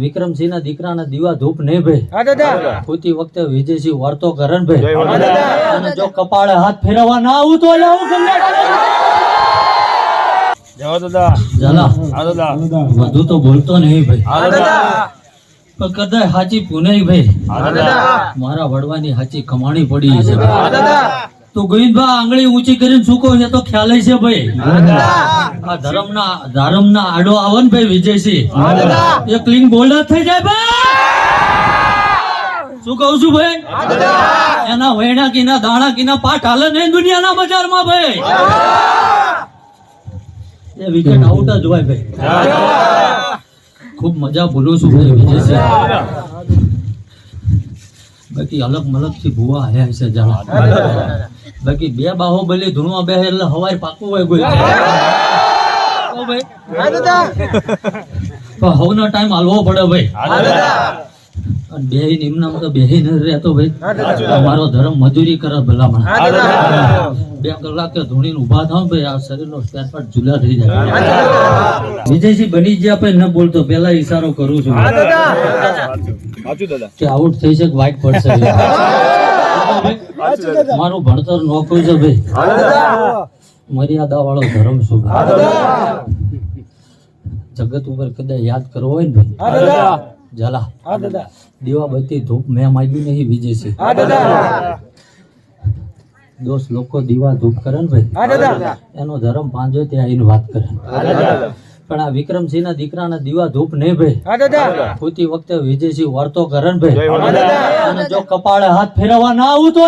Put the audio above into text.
વિક્રમસિંહ ના દીકરાના દીવા ધૂપ નહીં ભાઈ હા વખતે વિજયસિંહ વાર્તો કરણ ભાઈ જો કપાળે હાથ ફેરવવા ના આવું તો વધુ તો બોલતો નહીં ભાઈ પણ કદાચ હાચી પુનાઈ ભાઈ મારા વડવાની હાચી કમાણી પડી છે. તો ગોવિંદભાઈ આંગળી ઊંચી કરીને શું કહું એ તો ખ્યાલ છે ભાઈ. આ ધર્મના ધર્મના આડો આવે ને ભાઈ વિજયસિંહ. એ એક બોલ્ડર થઈ જાય ભાઈ. શું કહું છું ભાઈ? એના વૈણા કીના દાણા કીના પાઠ હાલે નહીં દુનિયાના બજારમાં ભાઈ. એ વિકેટ આઉટ જ હોય ભાઈ. ખૂબ મજા ભૂલું છું ભાઈ વિજયસિંહ. બાકી અલગ મલગથી ભૂવા આવ્યા છે જાણા બાકી બે બાહુબલી ધૂણવા બે એટલે હવાય પાકું હોય ભાઈ. હા હવનો ટાઈમ હાલવો પડે ભાઈ. અને બે નિમ્નમાં તો બે ન રહેતો ભાઈ. અમારો ધર્મ મજૂરી કરે ભલામણ. બે કલાક કલાકે ધૂણીને ઊભા થાવ ભાઈ આ શરીરનો સ્પેર પાર્ટ જુદા થઈ જાય. વિજયસિંહ બની ગયા પછી ન બોલતો પેલા ઈશારો કરું છું. કે આઉટ થઈ છે કે વાઇટ પડશે. મારું ભણતર નોકરું છે ભાઈ મર્યાદા વાળો ધર્મ શું? જગત ઉપર કદાચ યાદ કરવો હોય ને ભાઈ? દીવા દીવાબત્તી ધૂપ મેં માગ્યું નહીં બીજે છે દોસ્ત લોકો દીવા ધૂપ કરે ને ભાઈ? એનો ધર્મ પાંજો ત્યાં આવીને વાત કરે. પણ આ વિક્રમસિંહ ના દીકરાના દીવા ધૂપ નહીં ભાઈ. પૂતી વખતે વિજયસિંહ વર્તો કરે ભાઈ. અને જો કપાળે હાથ ફેરવવા ના આવું તો